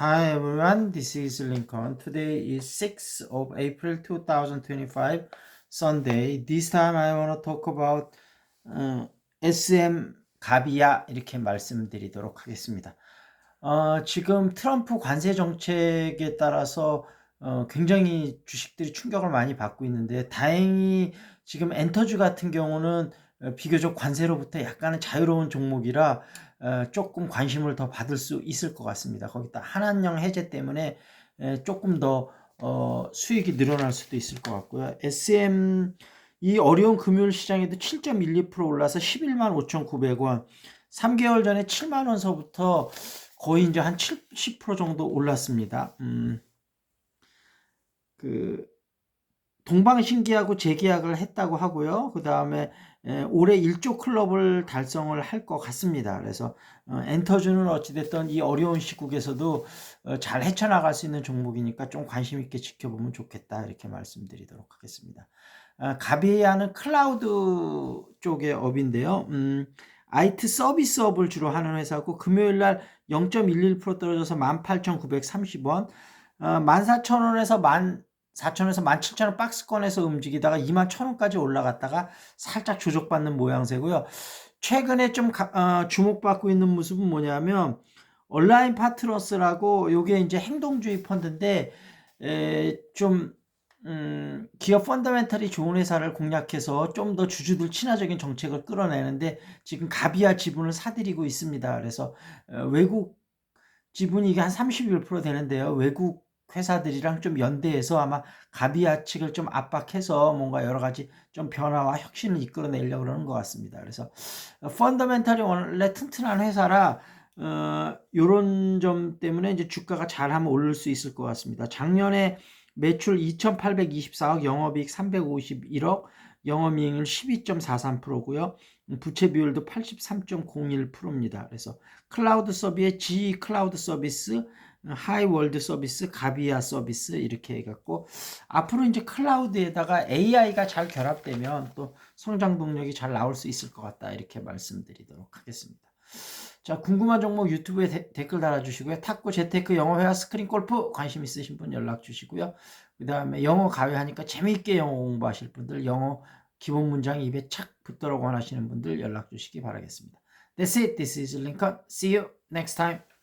Hi everyone, this is Lincoln. Today is 6th of April 2025, Sunday. This time I want to talk about 어, SM 가비야 이렇게 말씀드리도록 하겠습니다. 어, 지금 트럼프 관세 정책에 따라서 어, 굉장히 주식들이 충격을 많이 받고 있는데 다행히 지금 엔터주 같은 경우는 어, 비교적 관세로부터 약간은 자유로운 종목이라 어, 조금 관심을 더 받을 수 있을 것 같습니다. 거기다 한한령 해제 때문에 에, 조금 더 어, 수익이 늘어날 수도 있을 것 같고요. SM 이 어려운 금요일 시장에도 7.12% 올라서 11만 5,900원. 3개월 전에 7만 원서부터 거의 이제 한 70% 정도 올랐습니다. 음, 그 동방신기하고 재계약을 했다고 하고요. 그 다음에 올해 1조 클럽을 달성을 할 것 같습니다. 그래서 어, 엔터주는 어찌됐든 이 어려운 시국에서도 어, 잘 헤쳐나갈 수 있는 종목이니까 좀 관심 있게 지켜보면 좋겠다 이렇게 말씀드리도록 하겠습니다. 아, 가비아는 클라우드 쪽의 업인데요. 음, IT 서비스업을 주로 하는 회사고 금요일 날 0.11% 떨어져서 18,930원, 어, 14,000원에서 14,000원에서 17,000원 박스권에서 움직이다가 21,000원까지 올라갔다가 살짝 조정받는 모양새고요. 최근에 좀 가, 어, 주목받고 있는 모습은 뭐냐면 온라인 파트너스라고 요게 이제 행동주의 펀드인데 에, 좀 음, 기업 펀더멘털이 좋은 회사를 공략해서 좀 더 주주들 친화적인 정책을 끌어내는데 지금 가비아 지분을 사들이고 있습니다. 그래서 어, 외국 지분이 이게 한 31% 되는데요. 외국 회사들이랑 좀 연대해서 아마 가비아 측을 좀 압박해서 뭔가 여러 가지 좀 변화와 혁신을 이끌어내려고 그러는 것 같습니다. 그래서 펀더멘털이 원래 튼튼한 회사라 어, 요런 점 때문에 이제 주가가 잘하면 오를 수 있을 것 같습니다. 작년에 매출 2,824억, 영업이익 351억, 영업이익률 12.43%고요. 부채 비율도 83.01%입니다. 그래서 클라우드 서비스의 G 클라우드 서비스, 하이 월드 서비스, 가비아 서비스 이렇게 해갖고 앞으로 이제 클라우드에다가 AI가 잘 결합되면 또 성장 동력이 잘 나올 수 있을 것 같다 이렇게 말씀드리도록 하겠습니다. 자 궁금한 종목 유튜브에 데, 댓글 달아주시고요. 탁구 재테크 영어회화 스크린 골프 관심 있으신 분 연락 주시고요. 그 다음에 영어 가외하니까 재미있게 영어 공부하실 분들 영어 기본 문장 입에 착 붙도록 원하시는 분들 연락 주시기 바라겠습니다. That's it. This is Lincoln. See you next time.